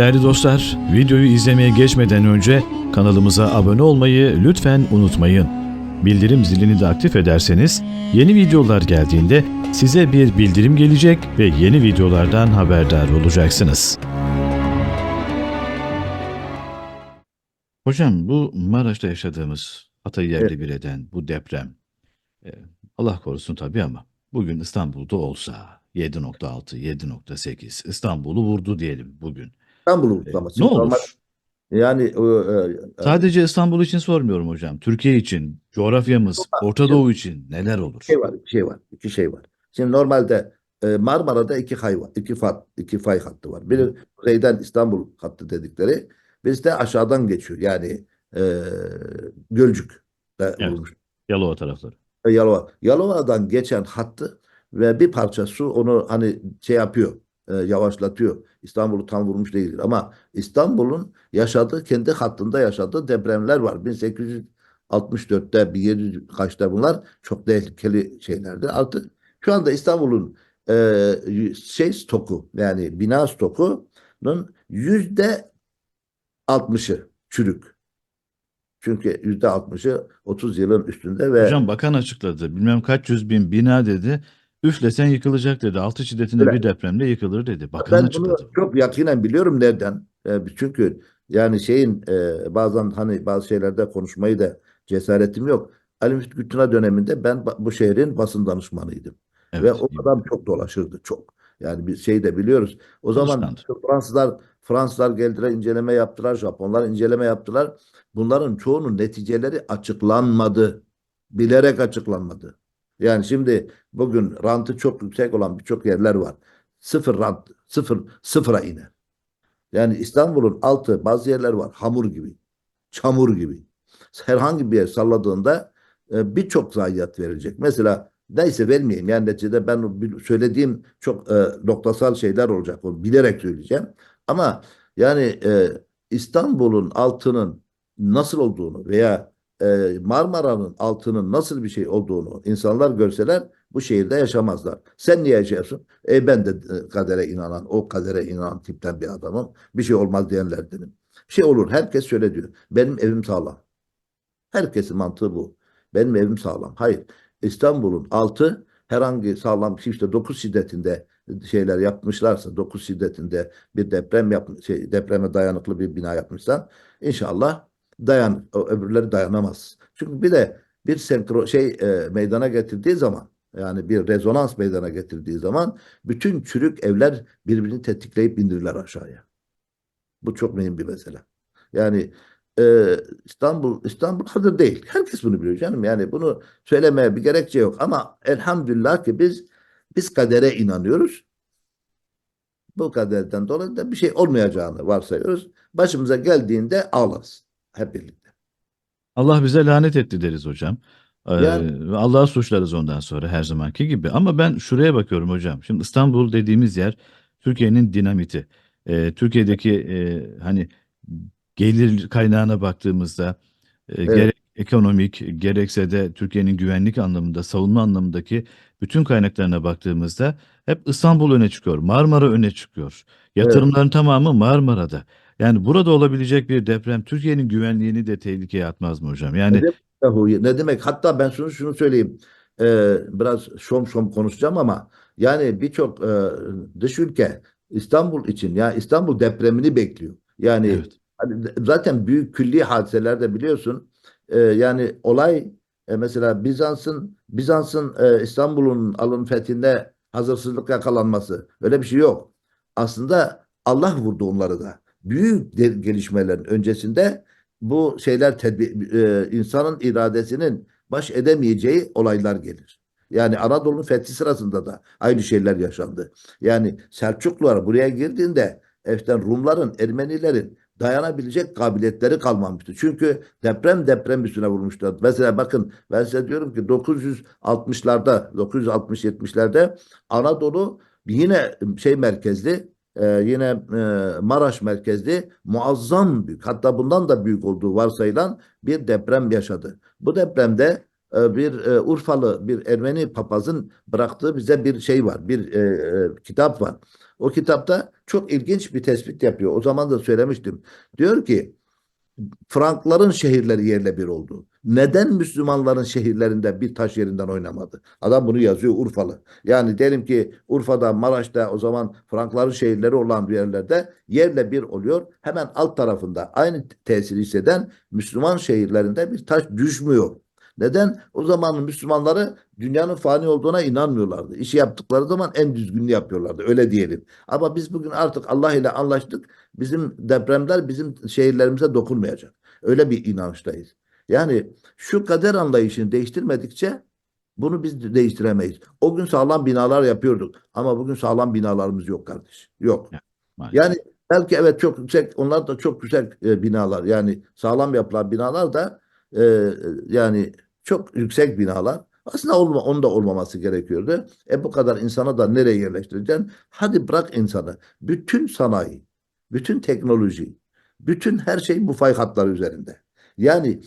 Değerli dostlar, videoyu izlemeye geçmeden önce kanalımıza abone olmayı lütfen unutmayın. Bildirim zilini de aktif ederseniz yeni videolar geldiğinde size bir bildirim gelecek ve yeni videolardan haberdar olacaksınız. Hocam bu Maraş'ta yaşadığımız Hatay'ı yerle bir eden bu deprem e, Allah korusun tabii ama bugün İstanbul'da olsa 7.6, 7.8 İstanbul'u vurdu diyelim bugün. İstanbul'u E, kutlaması. ne olur? Normal- Yani e, e, Sadece İstanbul için sormuyorum hocam. Türkiye için, coğrafyamız, Orta Doğu için neler olur? bir şey var, bir şey var, iki şey var. Şimdi normalde e, Marmara'da iki hay var, iki fay, iki fay hattı var. Biri kuzeyden İstanbul hattı dedikleri, birisi de aşağıdan geçiyor. Yani e, Gölcük Evet. Yalova tarafları. E, Yalova. Yalova'dan geçen hattı ve bir parça su onu hani şey yapıyor, e, yavaşlatıyor. İstanbul'u tam vurmuş değildir ama İstanbul'un yaşadığı, kendi hattında yaşadığı depremler var. 1864'te, 1700 kaçta bunlar çok tehlikeli şeylerdi. Artık şu anda İstanbul'un e, şey stoku yani bina stokunun yüzde 60'ı çürük. Çünkü yüzde 60'ı 30 yılın üstünde ve Hocam bakan açıkladı. Bilmem kaç yüz bin bina dedi. Üflesen yıkılacak dedi. Altı şiddetinde Evet. bir depremde yıkılır dedi. Bakan Ben bunu açıkladı. çok yakinen biliyorum nereden. E, çünkü yani şeyin e, bazen hani bazı şeylerde konuşmayı da cesaretim yok. Ali Müftü Gültuna döneminde ben ba- bu şehrin basın danışmanıydım. Ve Evet. o adam çok dolaşırdı çok. Yani bir şey de biliyoruz. O zaman. Fransızlar Fransızlar geldiler inceleme yaptılar. Japonlar inceleme yaptılar. Bunların çoğunun neticeleri açıklanmadı. Bilerek açıklanmadı. Yani şimdi bugün rantı çok yüksek olan birçok yerler var. Sıfır rant, sıfır, sıfıra iner. Yani İstanbul'un altı bazı yerler var. Hamur gibi. Çamur gibi. Herhangi bir yer salladığında e, birçok zayiat verilecek. Mesela neyse vermeyeyim. Yani neticede ben söylediğim çok e, noktasal şeyler olacak. Onu bilerek söyleyeceğim. Ama yani e, İstanbul'un altının nasıl olduğunu veya e, Marmara'nın altının nasıl bir şey olduğunu insanlar görseler bu şehirde yaşamazlar. Sen niye yaşıyorsun? E ben de e, kadere inanan, o kadere inanan tipten bir adamım. Bir şey olmaz diyenlerdenim. Bir şey olur. Herkes şöyle diyor. Benim evim sağlam. Herkesin mantığı bu. Benim evim sağlam. Hayır. İstanbul'un altı herhangi sağlam işte 9 şiddetinde şeyler yapmışlarsa 9 şiddetinde bir deprem yap şey, depreme dayanıklı bir bina yapmışsan inşallah dayan öbürleri dayanamaz. Çünkü bir de bir senkro şey e, meydana getirdiği zaman yani bir rezonans meydana getirdiği zaman bütün çürük evler birbirini tetikleyip indirirler aşağıya. Bu çok mühim bir mesele. Yani e, İstanbul İstanbul hazır değil. Herkes bunu biliyor canım. Yani bunu söylemeye bir gerekçe yok. Ama elhamdülillah ki biz biz kadere inanıyoruz. Bu kaderden dolayı da bir şey olmayacağını varsayıyoruz. Başımıza geldiğinde ağlarız. Hep birlikte. Allah bize lanet etti deriz hocam. Ee, Yani- suçlarız ondan sonra her zamanki gibi. Ama ben şuraya bakıyorum hocam. Şimdi İstanbul dediğimiz yer Türkiye'nin dinamiti. Ee, Türkiye'deki e, hani gelir kaynağına baktığımızda e, gerek ekonomik gerekse de Türkiye'nin güvenlik anlamında, savunma anlamındaki bütün kaynaklarına baktığımızda hep İstanbul öne çıkıyor. Marmara öne çıkıyor. Yatırımların tamamı Marmara'da. Yani burada olabilecek bir deprem Türkiye'nin güvenliğini de tehlikeye atmaz mı hocam? Yani Ne demek, ne demek? Hatta ben şunu şunu söyleyeyim. Ee, biraz şom şom konuşacağım ama yani birçok e, dış ülke İstanbul için ya İstanbul depremini bekliyor. Yani evet. Hani zaten büyük külli hadiselerde biliyorsun e, yani olay e, mesela Bizans'ın Bizans'ın e, İstanbul'un alın fethinde hazırsızlık yakalanması öyle bir şey yok. Aslında Allah vurdu onları da. Büyük gelişmelerin öncesinde bu şeyler tedbir, e, insanın iradesinin baş edemeyeceği olaylar gelir. Yani Anadolu'nun fethi sırasında da aynı şeyler yaşandı. Yani Selçuklular buraya girdiğinde eften Rumların, Ermenilerin dayanabilecek kabiliyetleri kalmamıştı. Çünkü deprem deprem üstüne vurmuştu. Mesela bakın ben size diyorum ki 960'larda 960-70'lerde Anadolu yine şey merkezli e, yine e, Maraş merkezli muazzam büyük hatta bundan da büyük olduğu varsayılan bir deprem yaşadı. Bu depremde e, bir e, Urfalı bir Ermeni papazın bıraktığı bize bir şey var. Bir e, e, kitap var. O kitapta çok ilginç bir tespit yapıyor. O zaman da söylemiştim. Diyor ki Frankların şehirleri yerle bir oldu. Neden Müslümanların şehirlerinde bir taş yerinden oynamadı? Adam bunu yazıyor Urfalı. Yani diyelim ki Urfa'da, Maraş'ta o zaman Frankların şehirleri olan bir yerlerde yerle bir oluyor. Hemen alt tarafında aynı tesiri hisseden Müslüman şehirlerinde bir taş düşmüyor. Neden? O zaman Müslümanları dünyanın fani olduğuna inanmıyorlardı. İşi yaptıkları zaman en düzgününü yapıyorlardı. Öyle diyelim. Ama biz bugün artık Allah ile anlaştık. Bizim depremler bizim şehirlerimize dokunmayacak. Öyle bir inançtayız. Yani şu kader anlayışını değiştirmedikçe bunu biz de değiştiremeyiz. O gün sağlam binalar yapıyorduk. Ama bugün sağlam binalarımız yok kardeş. Yok. Yani belki evet çok yüksek, onlar da çok güzel e, binalar. Yani sağlam yapılan binalar da e, yani çok yüksek binalar. Aslında olma, onun da olmaması gerekiyordu. E bu kadar insana da nereye yerleştireceksin? Hadi bırak insanı. Bütün sanayi, bütün teknoloji, bütün her şey bu fay hatları üzerinde. Yani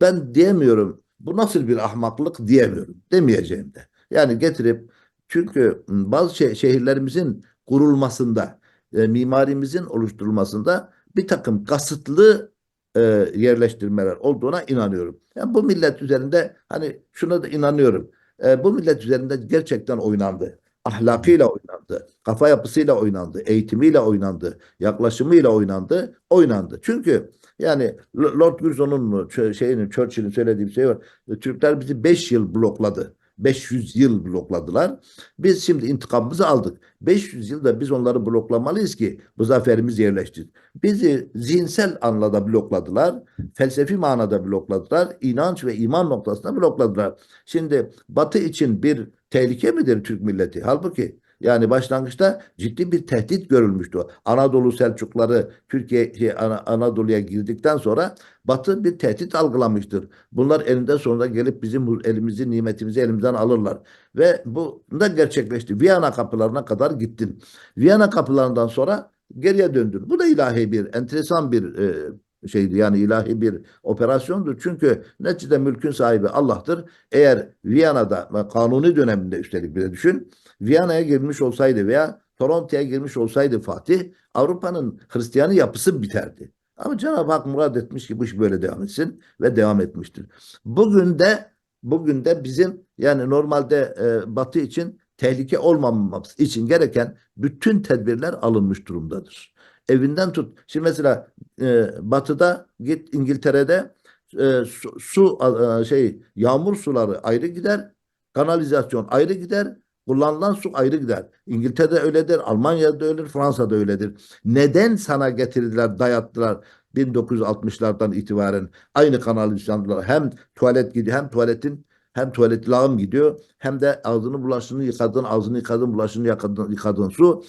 ben diyemiyorum bu nasıl bir ahmaklık diyemiyorum. Demeyeceğim de. Yani getirip çünkü bazı şe- şehirlerimizin kurulmasında, e, mimarimizin oluşturulmasında bir takım kasıtlı e, yerleştirmeler olduğuna inanıyorum. Yani bu millet üzerinde hani şuna da inanıyorum. E, bu millet üzerinde gerçekten oynandı. Ahlakıyla oynandı, kafa yapısıyla oynandı, eğitimiyle oynandı, yaklaşımıyla oynandı, oynandı. Çünkü yani Lord Curzon'un mu, şeyinin, Churchill'in söylediği bir şey var. Türkler bizi 5 yıl blokladı. 500 yıl blokladılar. Biz şimdi intikamımızı aldık. 500 yılda biz onları bloklamalıyız ki bu zaferimiz yerleştir. Bizi zihinsel anlamda blokladılar. Felsefi manada blokladılar. inanç ve iman noktasında blokladılar. Şimdi Batı için bir tehlike midir Türk milleti? Halbuki yani başlangıçta ciddi bir tehdit görülmüştü. Anadolu Selçukları Türkiye şey, Ana- Anadolu'ya girdikten sonra Batı bir tehdit algılamıştır. Bunlar elinde sonunda gelip bizim elimizi, nimetimizi elimizden alırlar. Ve bu da gerçekleşti. Viyana kapılarına kadar gittin. Viyana kapılarından sonra geriye döndün. Bu da ilahi bir, enteresan bir e, şeydi. Yani ilahi bir operasyondur. Çünkü neticede mülkün sahibi Allah'tır. Eğer Viyana'da kanuni döneminde üstelik bir de düşün. Viyana'ya girmiş olsaydı veya Toronto'ya girmiş olsaydı Fatih Avrupa'nın Hristiyanı yapısı biterdi. Ama Cenab-ı Hak murad etmiş ki bu iş böyle devam etsin ve devam etmiştir. Bugün de bugün de bizim yani normalde e, Batı için tehlike olmamamız için gereken bütün tedbirler alınmış durumdadır. Evinden tut. Şimdi mesela e, Batı'da git İngiltere'de e, su, su e, şey yağmur suları ayrı gider, kanalizasyon ayrı gider, kullanılan su ayrı gider. İngiltere'de öyledir, Almanya'da öyledir, Fransa'da öyledir. Neden sana getirdiler, dayattılar 1960'lardan itibaren aynı kanalizasyonlar hem tuvalet gidiyor hem tuvaletin hem tuvalet lağım gidiyor hem de ağzını bulaşını yıkadığın ağzını yıkadığın bulaşını yıkadığın, yıkadığın su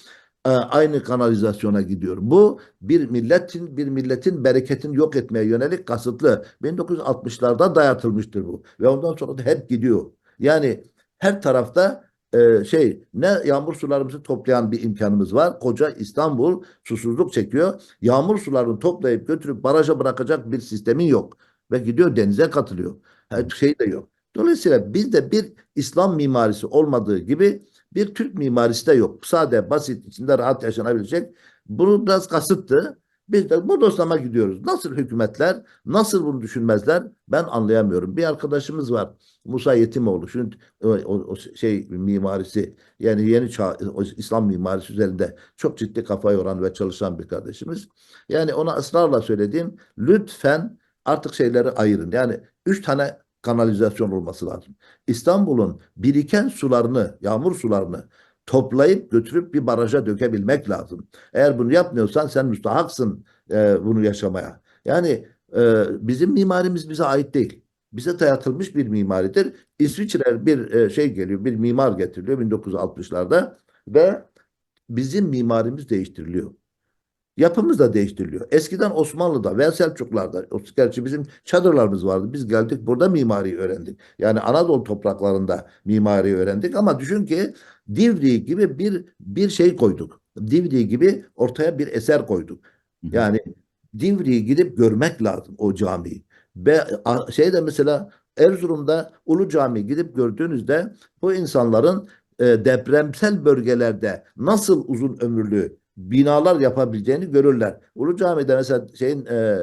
e, aynı kanalizasyona gidiyor. Bu bir milletin bir milletin bereketini yok etmeye yönelik kasıtlı 1960'larda dayatılmıştır bu ve ondan sonra da hep gidiyor. Yani her tarafta e, şey ne yağmur sularımızı toplayan bir imkanımız var. Koca İstanbul susuzluk çekiyor. Yağmur sularını toplayıp götürüp baraja bırakacak bir sistemin yok ve gidiyor denize katılıyor. Her şey de yok. Dolayısıyla bizde bir İslam mimarisi olmadığı gibi bir Türk mimarisi de yok. Sade, basit, içinde rahat yaşanabilecek. Bunu biraz kasıttı. Biz de bodoslama gidiyoruz. Nasıl hükümetler, nasıl bunu düşünmezler ben anlayamıyorum. Bir arkadaşımız var. Musa Yetimoğlu. Şimdi o, o, şey mimarisi yani yeni çağ, İslam mimarisi üzerinde çok ciddi kafa yoran ve çalışan bir kardeşimiz. Yani ona ısrarla söylediğim lütfen artık şeyleri ayırın. Yani üç tane kanalizasyon olması lazım. İstanbul'un biriken sularını, yağmur sularını toplayıp götürüp bir baraja dökebilmek lazım. Eğer bunu yapmıyorsan sen müstahaksın e, bunu yaşamaya. Yani e, bizim mimarimiz bize ait değil. Bize dayatılmış bir mimaridir. İsviçre bir e, şey geliyor, bir mimar getiriliyor 1960'larda ve bizim mimarimiz değiştiriliyor. Yapımız da değiştiriliyor. Eskiden Osmanlı'da ve Selçuklar'da, gerçi bizim çadırlarımız vardı. Biz geldik burada mimariyi öğrendik. Yani Anadolu topraklarında mimariyi öğrendik ama düşün ki Divriği gibi bir bir şey koyduk. Divriği gibi ortaya bir eser koyduk. Yani Divriği gidip görmek lazım o camiyi. Ve a- şeyde mesela Erzurum'da Ulu Cami gidip gördüğünüzde bu insanların e, depremsel bölgelerde nasıl uzun ömürlü binalar yapabileceğini görürler. Ulu Cami'de mesela şeyin e, e,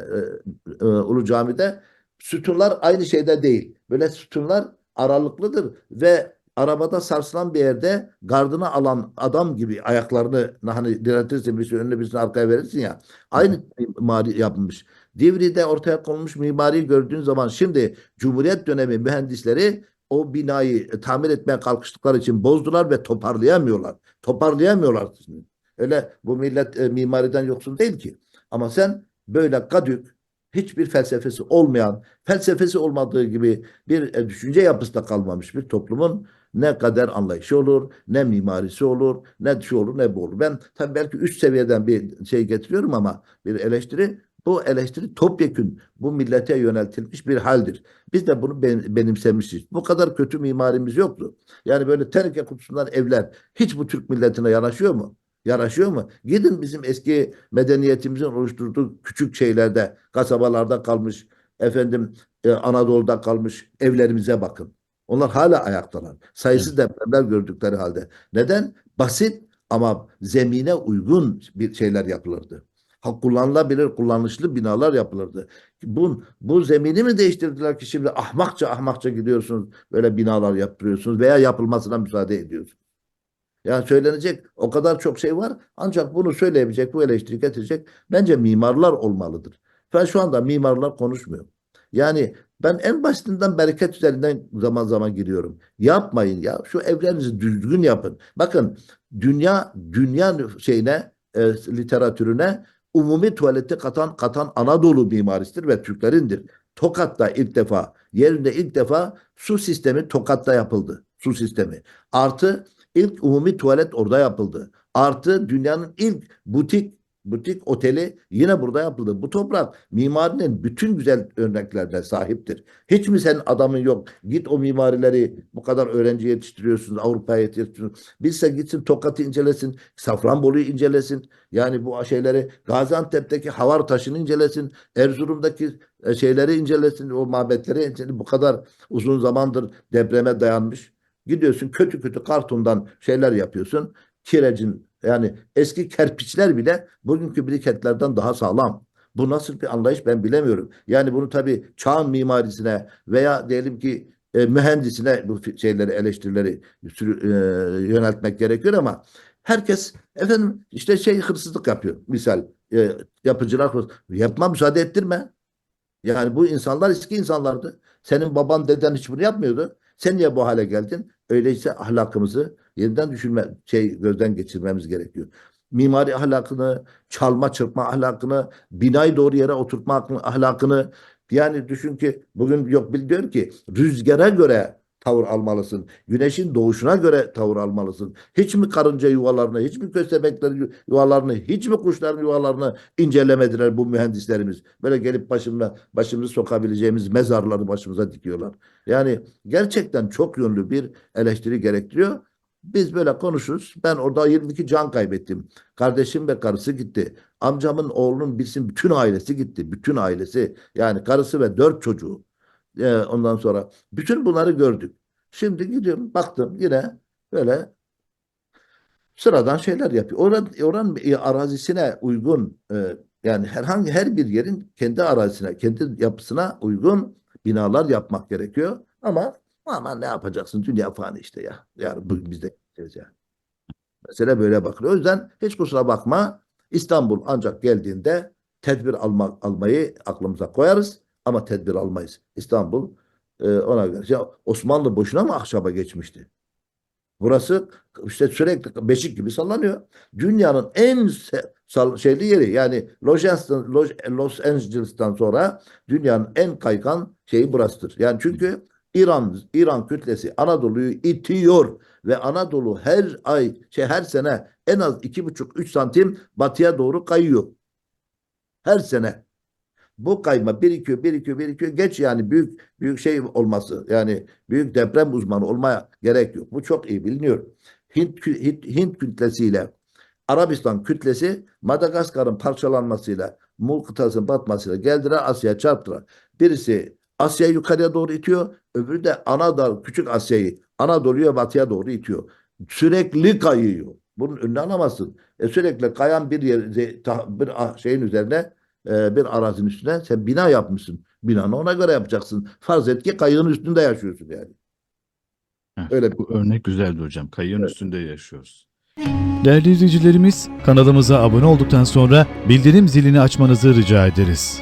e, Ulu Cami'de sütunlar aynı şeyde değil. Böyle sütunlar aralıklıdır ve arabada sarsılan bir yerde gardına alan adam gibi ayaklarını hani direntirsin birisi önüne birisini arkaya verirsin ya. Aynı mimari yapılmış. Divri'de ortaya konmuş mimariyi gördüğün zaman şimdi Cumhuriyet dönemi mühendisleri o binayı tamir etmeye kalkıştıkları için bozdular ve toparlayamıyorlar. Toparlayamıyorlar. Şimdi. Öyle bu millet e, mimariden yoksun değil ki. Ama sen böyle kadük hiçbir felsefesi olmayan, felsefesi olmadığı gibi bir e, düşünce yapısı da kalmamış bir toplumun ne kader anlayışı olur, ne mimarisi olur, ne şu olur, ne bu olur. Ben tabii belki üst seviyeden bir şey getiriyorum ama bir eleştiri, bu eleştiri topyekün bu millete yöneltilmiş bir haldir. Biz de bunu ben- benimsemişiz. Bu kadar kötü mimarimiz yoktu. Yani böyle teneke kutusundan evler hiç bu Türk milletine yanaşıyor mu? Yaraşıyor mu? Gidin bizim eski medeniyetimizin oluşturduğu küçük şeylerde, kasabalarda kalmış, efendim e, Anadolu'da kalmış evlerimize bakın. Onlar hala ayaktalar. Sayısız depremler gördükleri halde. Neden? Basit ama zemine uygun bir şeyler yapılırdı. Ha, kullanılabilir, kullanışlı binalar yapılırdı. Bu, bu zemini mi değiştirdiler ki şimdi ahmakça ahmakça gidiyorsunuz böyle binalar yaptırıyorsunuz veya yapılmasına müsaade ediyorsunuz. Yani söylenecek o kadar çok şey var. Ancak bunu söyleyebilecek, bu eleştiri getirecek bence mimarlar olmalıdır. Ben şu anda mimarlar konuşmuyor. Yani ben en basitinden bereket üzerinden zaman zaman giriyorum. Yapmayın ya. Şu evlerinizi düzgün yapın. Bakın dünya dünya şeyine e, literatürüne umumi tuvaleti katan katan Anadolu mimarisidir ve Türklerindir. Tokat'ta ilk defa yerinde ilk defa su sistemi Tokat'ta yapıldı. Su sistemi. Artı İlk umumi tuvalet orada yapıldı. Artı dünyanın ilk butik butik oteli yine burada yapıldı. Bu toprak mimarinin bütün güzel örneklerine sahiptir. Hiç mi senin adamın yok? Git o mimarileri bu kadar öğrenci yetiştiriyorsunuz, Avrupa'ya yetiştiriyorsunuz. Bilse gitsin Tokat'ı incelesin, Safranbolu'yu incelesin. Yani bu şeyleri Gaziantep'teki Havar Taşı'nı incelesin, Erzurum'daki e, şeyleri incelesin, o mabetleri incelesin. Bu kadar uzun zamandır depreme dayanmış. Gidiyorsun kötü kötü kartondan şeyler yapıyorsun. Kirecin yani eski kerpiçler bile bugünkü briketlerden daha sağlam. Bu nasıl bir anlayış ben bilemiyorum. Yani bunu tabii çağın mimarisine veya diyelim ki e, mühendisine bu şeyleri eleştirileri sürü- e, yöneltmek gerekiyor ama herkes efendim işte şey hırsızlık yapıyor. Misal e, yapıcılar hırs- yapma müsaade ettirme. Yani bu insanlar eski insanlardı. Senin baban deden hiç bunu yapmıyordu. Sen niye bu hale geldin? Öyleyse ahlakımızı yeniden düşünme, şey gözden geçirmemiz gerekiyor. Mimari ahlakını, çalma çırpma ahlakını, binayı doğru yere oturtma ahlakını- yani düşün ki bugün yok bil diyor ki rüzgara göre tavır almalısın. Güneşin doğuşuna göre tavır almalısın. Hiç mi karınca yuvalarını, hiç mi köstebeklerin yuvalarını, hiç mi kuşların yuvalarını incelemediler bu mühendislerimiz? Böyle gelip başımla başımızı sokabileceğimiz mezarları başımıza dikiyorlar. Yani gerçekten çok yönlü bir eleştiri gerektiriyor. Biz böyle konuşuruz. Ben orada 22 can kaybettim. Kardeşim ve karısı gitti. Amcamın oğlunun bizim bütün ailesi gitti. Bütün ailesi. Yani karısı ve dört çocuğu. Ee, ondan sonra bütün bunları gördük. Şimdi gidiyorum baktım yine böyle sıradan şeyler yapıyor. Oran, oranın arazisine uygun e, yani herhangi her bir yerin kendi arazisine, kendi yapısına uygun binalar yapmak gerekiyor. Ama ama ne yapacaksın? Dünya fani işte ya. Yani bugün biz de gideceğiz yani. Mesele böyle bakılıyor. O yüzden hiç kusura bakma İstanbul ancak geldiğinde tedbir alma, almayı aklımıza koyarız ama tedbir almayız. İstanbul e, ona göre. Ya Osmanlı boşuna mı ahşaba geçmişti? Burası işte sürekli beşik gibi sallanıyor. Dünyanın en şeyli yeri yani Los Angeles'tan, sonra dünyanın en kaygan şeyi burasıdır. Yani çünkü İran İran kütlesi Anadolu'yu itiyor ve Anadolu her ay şey her sene en az iki buçuk üç santim batıya doğru kayıyor. Her sene. Bu kayma birikiyor, birikiyor, birikiyor. Geç yani büyük büyük şey olması yani büyük deprem uzmanı olmaya gerek yok. Bu çok iyi biliniyor. Hint, Hint, Hint kütlesiyle Arabistan kütlesi Madagaskar'ın parçalanmasıyla Mul kıtasının batmasıyla geldiler Asya'ya çarptılar. Birisi Asya'yı yukarıya doğru itiyor, öbürü de Anadolu, Küçük Asya'yı Anadolu'ya batıya doğru itiyor. Sürekli kayıyor. Bunun önüne alamazsın. E sürekli kayan bir yer, bir a- şeyin üzerine e, bir arazinin üstüne sen bina yapmışsın. Binanı ona göre yapacaksın. Farz et ki kayığın üstünde yaşıyorsun yani. Heh, Öyle bir- Bu örnek güzeldi hocam. Kayığın Evet. üstünde yaşıyoruz. Değerli izleyicilerimiz kanalımıza abone olduktan sonra bildirim zilini açmanızı rica ederiz.